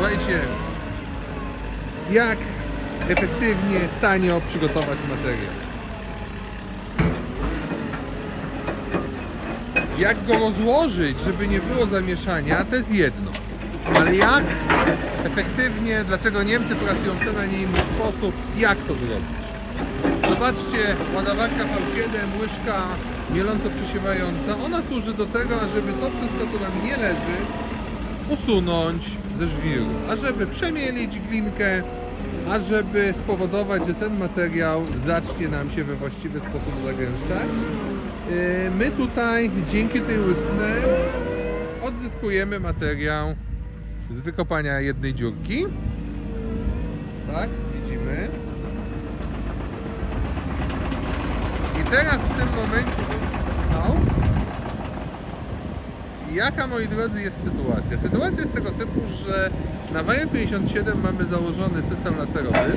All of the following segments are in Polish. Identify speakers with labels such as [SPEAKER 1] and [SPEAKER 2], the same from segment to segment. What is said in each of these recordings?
[SPEAKER 1] Słuchajcie, jak efektywnie, tanio przygotować materiał. Jak go rozłożyć, żeby nie było zamieszania, to jest jedno. Ale jak efektywnie, dlaczego Niemcy pracują w ten, a nie inny sposób, jak to zrobić? Zobaczcie, ładowarka V7, łyżka mieląco przesiewająca, ona służy do tego, żeby to wszystko, co nam nie leży, usunąć ze żwiru, ażeby przemielić glinkę, ażeby spowodować, że ten materiał zacznie nam się we właściwy sposób zagęszczać. Yy, My tutaj dzięki tej łysce odzyskujemy materiał z wykopania jednej dziurki. Tak, widzimy. I teraz w tym momencie Jaka, moi drodzy, jest sytuacja? Sytuacja jest tego typu, że na Waje 57 mamy założony system laserowy.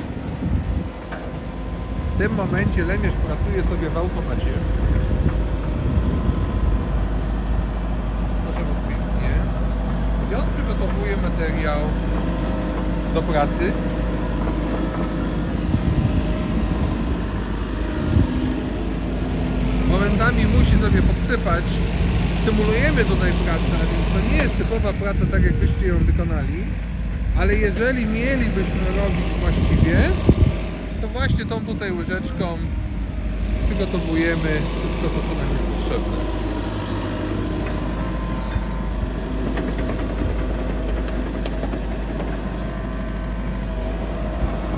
[SPEAKER 1] W tym momencie Lemierz pracuje sobie w automacie. Proszę Was pięknie. I on przygotowuje materiał do pracy. Momentami musi sobie podsypać symulujemy tutaj pracę, więc to nie jest typowa praca tak jak byście ją wykonali, ale jeżeli mielibyśmy robić właściwie, to właśnie tą tutaj łyżeczką przygotowujemy wszystko to, co nam jest potrzebne.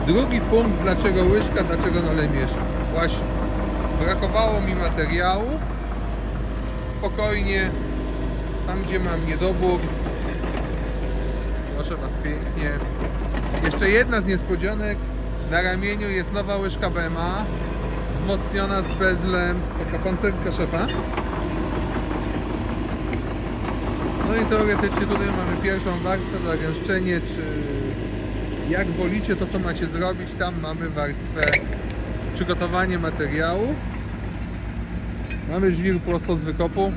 [SPEAKER 1] Drugi punkt, dlaczego łyżka, dlaczego nalemierz. Właśnie, brakowało mi materiału, spokojnie, tam gdzie mam niedobór. Proszę Was pięknie. Jeszcze jedna z niespodzianek. Na ramieniu jest nowa łyżka BMA, wzmocniona z bezlem, taka pancerka szefa. No i teoretycznie tutaj mamy pierwszą warstwę, zagęszczenie, czy jak wolicie to co macie zrobić, tam mamy warstwę przygotowanie materiału. Mamy żwir prosto z wykopu.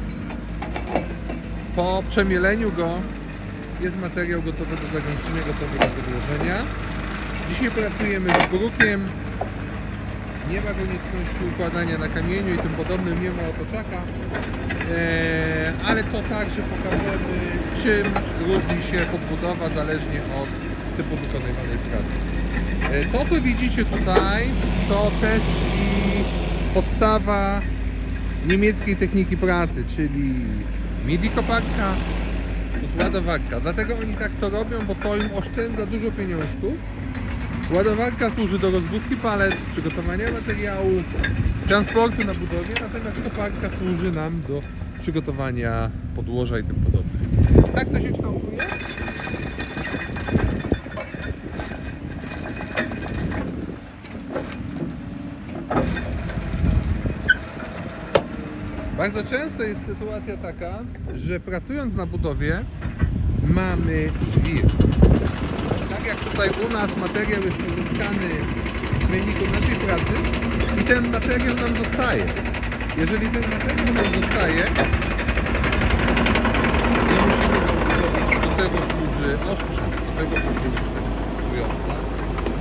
[SPEAKER 1] Po przemieleniu go jest materiał gotowy do zagęszczenia, gotowy do podłożenia. Dzisiaj pracujemy z brukiem. Nie ma konieczności układania na kamieniu i tym podobnym, nie ma otoczaka. Eee, ale to także pokażemy, czym różni się podbudowa zależnie od typu wykonywanej pracy. Eee, to co widzicie tutaj to też i podstawa niemieckiej techniki pracy, czyli midi koparka plus ładowarka. Dlatego oni tak to robią, bo to im oszczędza dużo pieniążków. Ładowarka służy do rozwózki palet, przygotowania materiału, transportu na budowie, natomiast koparka służy nam do przygotowania podłoża i tym podobnych. Tak to się kształtuje. Bardzo często jest sytuacja taka, że pracując na budowie mamy żwir. Tak jak tutaj u nas materiał jest pozyskany w wyniku naszej pracy i ten materiał nam zostaje. Jeżeli ten materiał nam zostaje, nie musimy go budować. Do tego służy osprzęt, do tego służy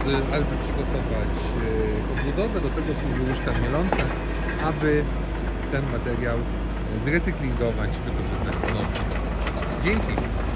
[SPEAKER 1] y, aby przygotować y, podbudowę, do tego służy łyżka mieląca, aby ten materiał zrecyklingować i wykorzystać ponownie. Dzięki.